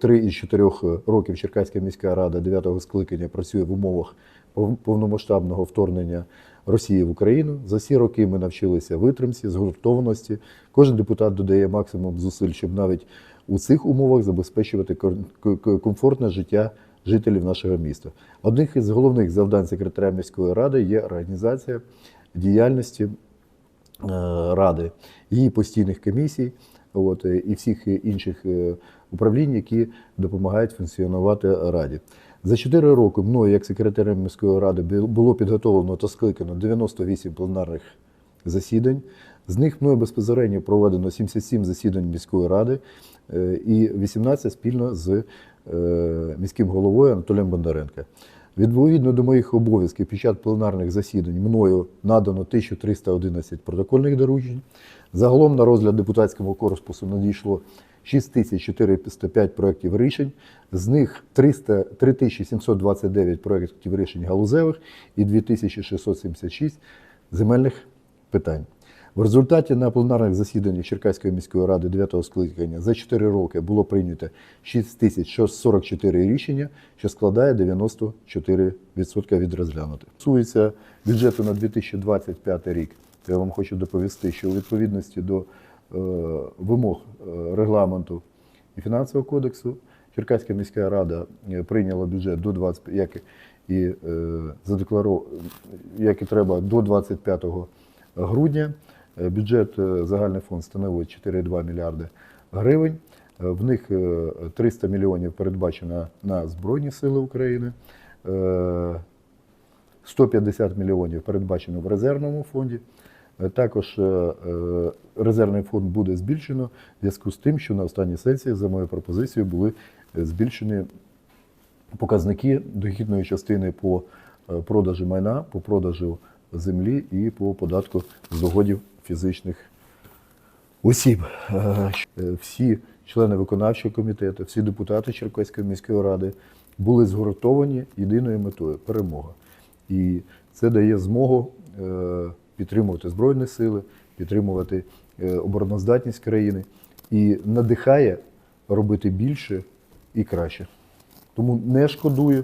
три із чотирьох років Черкаська міська рада 9-го скликання працює в умовах повномасштабного вторгнення Росії в Україну. За ці роки ми навчилися витримці, згуртованості. Кожен депутат додає максимум зусиль, щоб навіть у цих умовах забезпечувати комфортне життя жителів нашого міста. Одним із головних завдань секретаря міської ради є організація діяльності е, ради, її постійних комісій от, е, і всіх інших е, управлінь, які допомагають функціонувати раді. За 4 роки мною, як секретарем міської ради, було підготовлено та скликано 98 пленарних засідань. З них мною безпосередньо проведено 77 засідань міської ради е, і 18 спільно з міським головою Анатолієм Бондаренко. Відповідно до моїх обов'язків під час пленарних засідань мною надано 1311 протокольних доручень. Загалом на розгляд депутатського корпусу надійшло 6405 проєктів рішень, з них 300, 3729 проєктів рішень галузевих і 2676 земельних питань. В результаті на пленарних засіданнях Черкаської міської ради 9-го скликання за 4 роки було прийнято 6044 рішення, що складає 94% від розглянутих. Стосується бюджету на 2025 рік. То Я вам хочу доповісти, що у відповідності до е, вимог е, регламенту і фінансового кодексу Черкаська міська рада е, прийняла бюджет до 20, як і е, задекларо, як і треба до 25 грудня. Бюджет загальний фонд становить 4,2 мільярди гривень. В них е, 300 мільйонів передбачено на Збройні Сили України. е, 150 мільйонів передбачено в резервному фонді. Е, Також е, е, резервний фонд буде збільшено в зв'язку з тим, що на останній сесії, за моєю пропозицією, були збільшені показники дохідної частини по продажу майна, по продажу землі і по податку з доходів фізичних осіб. Всі члени виконавчого комітету, всі депутати Черкаської міської ради були згуртовані єдиною метою перемога. І це дає змогу підтримувати Збройні сили, підтримувати е, обороноздатність країни і надихає робити більше і краще. Тому не шкодую.